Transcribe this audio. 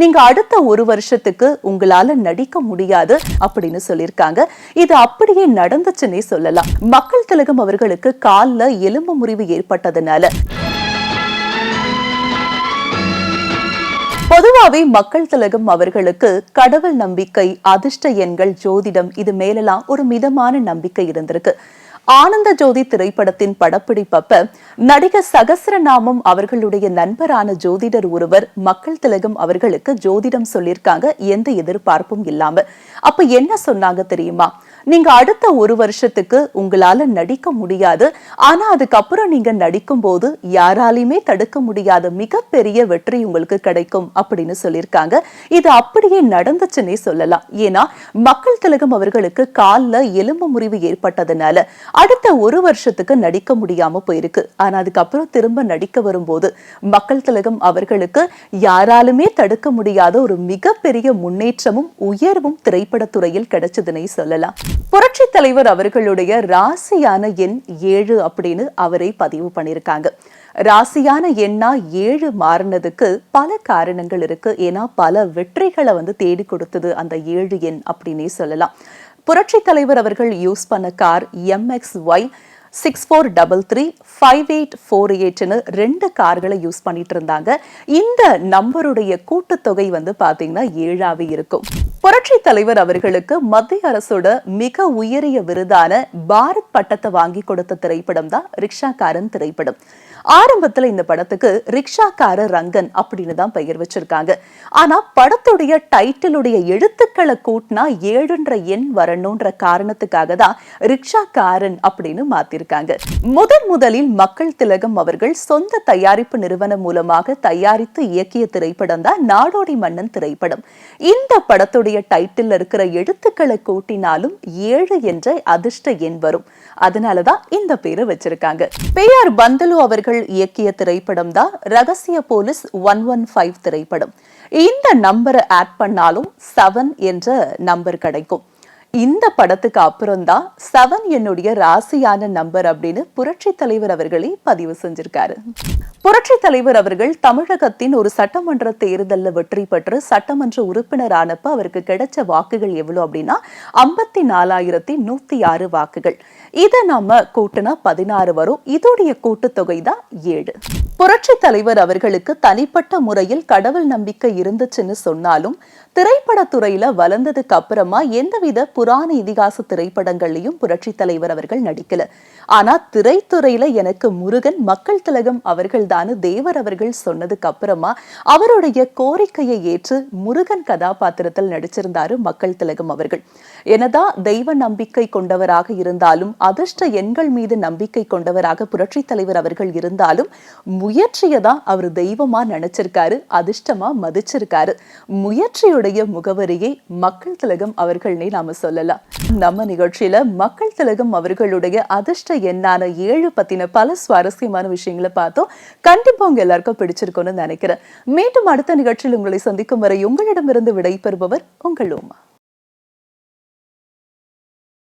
நீங்க அடுத்த ஒரு வருஷத்துக்கு உங்களால நடிக்க முடியாது அப்படின்னு சொல்லியிருக்காங்க. இது அப்படியே நடந்துச்சுன்னே சொல்லலாம். மக்கள் திலகம் அவர்களுக்கு கால்ல எலும்பு முறிவு ஏற்பட்டதுனால. பொதுவாவே மக்கள் திலகம் அவர்களுக்கு கடவுள் நம்பிக்கை அதிர்ஷ்ட எண்கள் ஜோதிடம் இது மேலெல்லாம் ஒரு மிதமான நம்பிக்கை இருந்திருக்கு. ஆனந்த ஜோதி திரைப்படத்தின் படப்பிடிப்பப்ப நடிகர் சகசரநாமம் அவர்களுடைய நண்பரான ஜோதிடர் ஒருவர் மக்கள் திலகம் அவர்களுக்கு ஜோதிடம் சொல்லியிருக்காங்க. எந்த எதிர்பார்ப்பும் இல்லாம அப்ப என்ன சொன்னாங்க தெரியுமா? நீங்க அடுத்த ஒரு வருஷத்துக்கு உங்களால நடிக்க முடியாது. ஆனா அதுக்கப்புறம் நீங்க நடிக்கும் போது யாராலையுமே தடுக்க முடியாத மிகப்பெரிய வெற்றி உங்களுக்கு கிடைக்கும் அப்படின்னு சொல்லியிருக்காங்க. இது அப்படியே நடந்துச்சுன்னே சொல்லலாம். ஏன்னா மக்கள் திலகம் அவர்களுக்கு கால்ல எலும்பு முறிவு ஏற்பட்டதுனால அடுத்த ஒரு வருஷத்துக்கு நடிக்க முடியாம போயிருக்கு. ஆனா அதுக்கப்புறம் திரும்ப நடிக்க வரும்போது மக்கள் திலகம் அவர்களுக்கு யாராலுமே தடுக்க முடியாத ஒரு மிகப்பெரிய முன்னேற்றமும் உயர்வும் திரைப்படத்துறையில் கிடைச்சதுன்னே சொல்லலாம். புரட்சி தலைவர் அவர்களுடைய ராசியான எண் ஏழு அப்படின்னு அவரை பதிவு பண்ணியிருக்காங்க. ராசியான எண்ணா ஏழு மாறினதுக்கு பல காரணங்கள் இருக்கு. ஏன்னா பல வெற்றிகளை வந்து தேடி கொடுத்தது அந்த ஏழு எண் அப்படின்னே சொல்லலாம். புரட்சி தலைவர் அவர்கள் யூஸ் பண்ண car MX Y six four double three five eight four எயிட்னு ரெண்டு கார்களை யூஸ் பண்ணிட்டு இருந்தாங்க இந்த நம்பருடைய கூட்டுத்தொகை வந்து பாத்தீங்கன்னா ஏழாவே இருக்கும். புரட்சி தலைவர் அவர்களுக்கு மத்திய அரசோட மிக உயரிய விருதான பாரத் பட்டத்தை வாங்கி கொடுத்த திரைப்படம் தான் ரிக்ஷாக்காரன் திரைப்படம். ஆரம்பத்துல இந்த படத்துக்கு ரிக்ஷாக்கார ரங்கன் அப்படின்னு தான் பெயர் வச்சிருக்காங்க. ஆனா படத்துடைய டைட்டிலுடைய எழுத்துக்களை கூட்டினா ஏழுன்ற எண் வரணும்ன்ற காரணத்துக்காக தான் ரிக்ஷாக்காரன் அப்படின்னு மாத்திருக்காங்க. முதன் முதலில் மக்கள் திலகம் அவர்கள் சொந்த தயாரிப்பு நிறுவனம் மூலமாக தயாரித்து இயக்கிய திரைப்படம் தான் நாடோடி மன்னன் திரைப்படம். இந்த படத்துடைய டைட்டில் இருக்கிற எழுத்துக்களை கூட்டினாலும் ஏழு என்ற அதிர்ஷ்ட எண் வரும். அதனாலதான் இந்த பேரை வச்சிருக்காங்க. பெயார் பந்தலு அவர்கள் இயக்கிய திரைப்படம் தான் ரகசிய போலீஸ் ஒன் ஒன் ஃபைவ் திரைப்படம். இந்த நம்பரை ஆட் பண்ணாலும் செவன் என்ற நம்பர் கிடைக்கும். இந்த படத்துக்கு அப்புறம் தான் செவன் என்னுடைய ராசியான நம்பர் அப்படின்னு புரட்சி தலைவர் அவர்களே பதிவு செஞ்சிருக்காரு. புரட்சி தலைவர் அவர்கள் தமிழகத்தின் ஒரு சட்டமன்ற தேர்தலில் வெற்றி பெற்று சட்டமன்ற உறுப்பினரானப்ப அவருக்கு கிடைச்ச வாக்குகள் எவ்வளோ அப்படின்னா ஐம்பத்தி நாலாயிரத்தி நூத்தி ஆறு வாக்குகள். இதை நம்ம கூட்டினா பதினாறு வரும். இதோடைய கூட்டுத்தொகை தான் ஏழு. புரட்சி தலைவர் அவர்களுக்கு தனிப்பட்ட முறையில் கடவுள் நம்பிக்கை இருந்துச்சுன்னு சொன்னாலும் திரைப்படத்துறையில வளர்ந்ததுக்கு அப்புறமா எந்தவித புராண இதிகாச திரைப்படங்கள்லையும் புரட்சி தலைவர் அவர்கள் நடிக்கல. ஆனா திரைத்துறையில எனக்கு முருகன் மக்கள் திலகம் அவர்கள் தானு தேவர் அவர்கள் சொன்னதுக்கு அப்புறமா அவருடைய கோரிக்கையை ஏற்று முருகன் கதாபாத்திரத்தில் நடிச்சிருந்தாரு மக்கள் திலகம் அவர்கள். எனதான் தெய்வ நம்பிக்கை கொண்டவராக இருந்தாலும் அதிர்ஷ்ட எண்கள் மீது நம்பிக்கை கொண்டவராக புரட்சி தலைவர் அவர்கள் இருந்தாலும் முயற்சியை தான் அவர் தெய்வமா நினைச்சிருக்காரு அதிர்ஷ்டமா மதிச்சிருக்காரு. முயற்சியுடைய முகவரியை மக்கள் திலகம் அவர்கள்னே நாம சொல்லலாம். நம்ம நிகழ்ச்சியில மக்கள் திலகம் அவர்களுடைய அதிர்ஷ்ட எண்ணான ஏழு பத்தின பல சுவாரஸ்யமான விஷயங்களை பார்த்தோம். கண்டிப்பா உங்க எல்லாருக்கும் பிடிச்சிருக்கோம்னு நினைக்கிறேன். மீண்டும் அடுத்த நிகழ்ச்சியில் உங்களை சந்திக்கும் வரை உங்களிடமிருந்து விடைபெறுபவர் உங்கள் உமா.